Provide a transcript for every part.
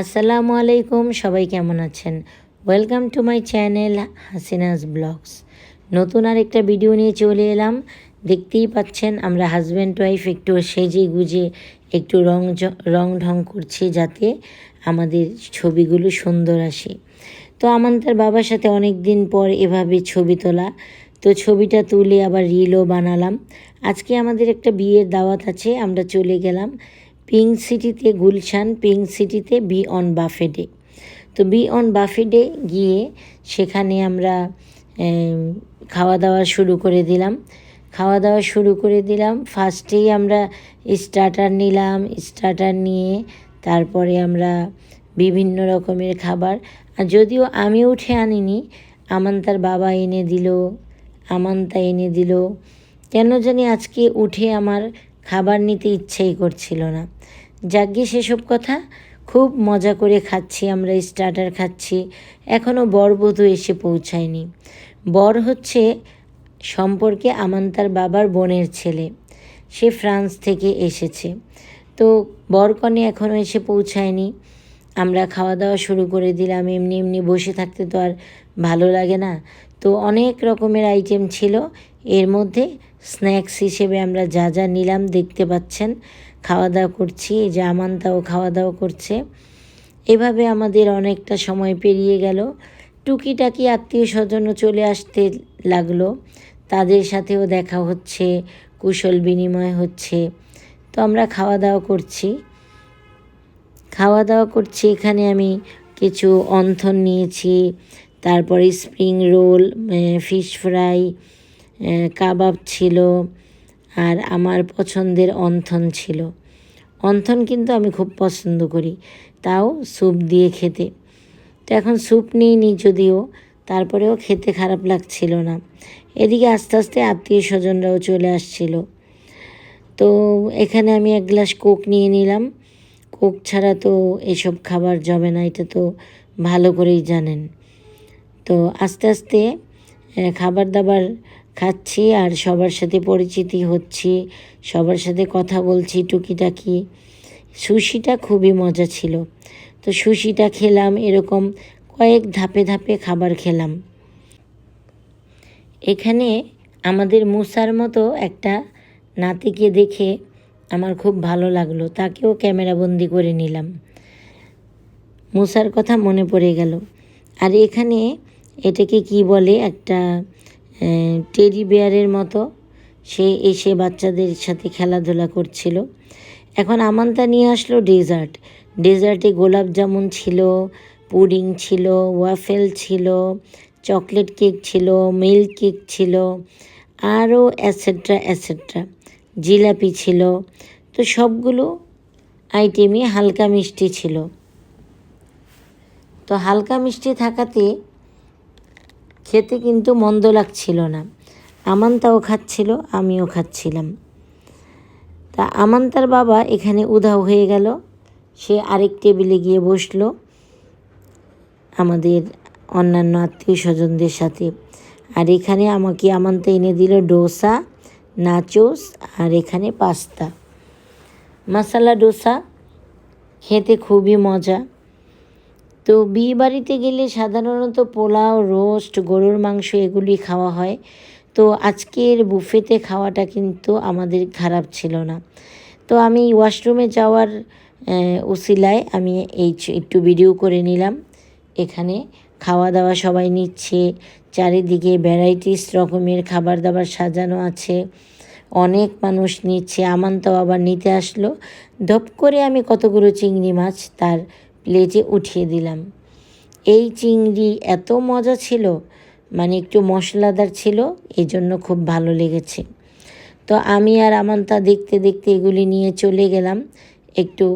আসসালামু আলাইকুম, সবাই কেমন আছেন? Welcome to my channel Hasina's vlogs নতুন আর একটা ভিডিও নিয়ে চলে এলাম। দেখতেই পাচ্ছেন আমরা হাজব্যান্ড ওয়াইফ একটু সেজে গুজে, একটু রং রং ঢং করছি যাতে আমাদের ছবিগুলো সুন্দর আসে। তো আমার তার বাবার সাথে অনেক দিন পর এভাবে ছবি তোলা। তো ছবিটা তুলে আবার রিলও বানালাম। আজকে আমাদের একটা বিয়ের দাওয়াত আছে, আমরা চলে গেলাম। পিঙ্ক সিটিতে গুলশান পিঙ্ক সিটিতে বি অন বাফেডে তো বি অন বাফেডে গিয়ে সেখানে আমরা খাওয়া দাওয়া শুরু করে দিলাম। খাওয়া দাওয়া শুরু করে দিলাম। ফার্স্টেই আমরা স্টার্টার নিলাম স্টার্টার নিয়ে তারপরে আমরা বিভিন্ন রকমের খাবার। আর যদিও আমি উঠে আনিনি, আমান্তার বাবা এনে দিল, আমান্তা এনে দিল। কেন জানি আজকে উঠে আমার খাবার নিতে ইচ্ছেই করছিল না। যাজ্ঞে সেসব কথা খুব মজা করে খাচ্ছি আমরা, স্টার্টার খাচ্ছি। এখনও বরবধূ এসে পৌঁছায়নি। বর হচ্ছে সম্পর্কে আমান্তার বাবার বোনের ছেলে। সে ফ্রান্স থেকে এসেছে। তো বরকনে এখনও এসে পৌঁছায়নি। আমরা খাওয়া দাওয়া শুরু করে দিলাম, এমনি এমনি বসে থাকতে তো আর ভালো লাগে না। তো অনেক রকমের আইটেম ছিল এর মধ্যে স্ন্যাক্স হিসেবে আমরা যা যা নিলাম দেখতে পাচ্ছেন। খাওয়া দাওয়া করছি, এই যে আমান্তাও খাওয়া দাওয়া করছে। এভাবে আমাদের অনেকটা সময় পেরিয়ে গেল। টুকিটাকি আত্মীয় স্বজনও চলে আসতে লাগল। তাদের সাথেও দেখা হচ্ছে, কুশল বিনিময় হচ্ছে। তো আমরা খাওয়া দাওয়া করছি। খাওয়া দাওয়া করছি, এখানে আমি কিছু অন্থন নিয়েছি। তারপরে স্প্রিং রোল ফিশ ফ্রাই কাবাব ছিল আর আমার পছন্দের অন্থন ছিল। অন্থন কিন্তু আমি খুব পছন্দ করি, তাও স্যুপ দিয়ে খেতে। তো এখন স্যুপ নিইনি যদিও, তারপরেও খেতে খারাপ লাগছিল না। এদিকে আস্তে আস্তে আত্মীয় স্বজনরাও চলে আসছিল। তো এখানে আমি এক গ্লাস কোক নিয়ে নিলাম। কোক ছাড়া তো এসব খাবার জমে না, এটা তো ভালো করেই জানেন। তো আস্তে আস্তে খাবার দাবার খাচ্ছি আর সবার সাথে পরিচিতি হচ্ছি, সবার সাথে কথা বলছি টুকিটাকি। সুশিটা খুবই মজা ছিল। তো সুশিটা খেলাম, এরকম কয়েক ধাপে ধাপে খাবার খেলাম। এখানে আমাদের মুসার মতো একটা নাতিকে দেখে আমার খুব ভালো লাগল, তাকেও ক্যামেরাবন্দি করে নিলাম। মুসার কথা মনে পড়ে গেল। আর এখানে এটাকে কি বলে, একটা টেডি বেয়ারের মতো। সে এসে বাচ্চাদের সাথে খেলাধুলা করছিল। এখন আমান্তা নিয়ে আসলো ডেজার্ট ডেজার্টে গোলাপ জামুন ছিল পুডিং ছিল ওয়াফেল ছিল চকলেট কেক ছিল মিল্ক কেক ছিল, আরও অ্যাসেট্রা অ্যাসেট্রা জিলাপি ছিল। তো সবগুলো আইটেমই হালকা মিষ্টি ছিল। তো হালকা মিষ্টি থাকাতে খেতে কিন্তু মন্দ লাগছিল না। আমান্তাও খাচ্ছিল, আমিও খাচ্ছিলাম। তা আমান্তার বাবা এখানে উধাও হয়ে গেল। সে আরেক টেবিলে গিয়ে বসল আমাদের অন্যান্য আত্মীয় স্বজনদের সাথে। আর এখানে আমাকে আমান্তা এনে দিল ডোসা, নাচোস আর এখানে পাস্তা। মশালা ডোসা, খেতে খুবই মজা। তো বিয়ে বাড়িতে গেলে সাধারণত পোলাও, রোস্ট, গরুর মাংস এগুলি খাওয়া হয়। তো আজকের বুফেতে খাওয়াটা কিন্তু আমাদের খারাপ ছিল না। তো আমি ওয়াশরুমে যাওয়ার উসিলায় আমি এই একটু ভিডিও করে নিলাম। এখানে খাওয়া দাওয়া সবাই নিচ্ছে, চারিদিকে ভ্যারাইটিস রকমের খাবার দাবার সাজানো আছে। অনেক মানুষ নিচ্ছে, আমান্তাও আবার নিতে আসলো। ধপ করে আমি কতগুলো চিংড়ি মাছ তার প্লেটে উঠিয়ে দিলাম। এই চিংড়ি এত মজা ছিল মানে একটু মশলাদার ছিল এই জন্য খুব ভালো লেগেছে। তো আমি আর আমান্তা দেখতে দেখতে এগুলি নিয়ে চলে গেলাম। একটু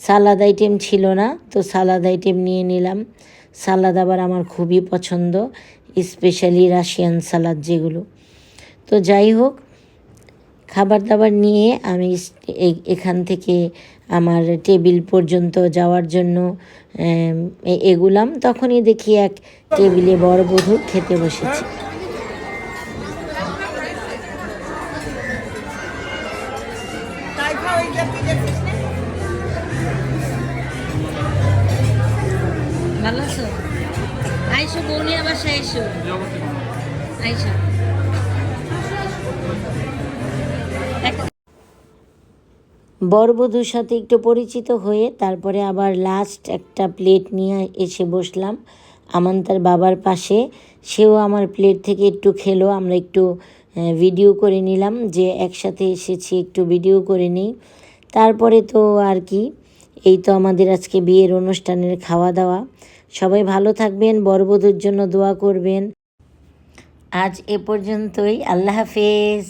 সালাদ আইটেম ছিল না, তো সালাদ আইটেম নিয়ে নিলাম। সালাদ আবার আমার খুবই পছন্দ স্পেশালি রাশিয়ান সালাদ যেগুলো। তো যাই হোক, খাবার দাবার নিয়ে আমি এখান থেকে আমার টেবিল পর্যন্ত যাওয়ার জন্য এগুলাম। তখনই দেখি এক টেবিলে বড় বধূ খেতে বসেছে। আইসো বৌনিয়া বাসায় আইসো। আইসো। বরবধূর সাথে একটু পরিচিত হয়ে তারপরে আবার লাস্ট একটা প্লেট নিয়ে এসে বসলাম। আমান তার বাবার পাশে, সেও আমার প্লেট থেকে একটু খেলো, আমরা একটু ভিডিও করে নিলাম যে একসাথে এসেছি, একটু ভিডিও করে নিই। তারপরে তো আর কি, এই তো আমাদের আজকে বিয়ের অনুষ্ঠানের খাওয়া দাওয়া সবাই ভালো থাকবেন বরবধূর জন্য দোয়া করবেন। আজ এ পর্যন্তই, আল্লাহ হাফেজ।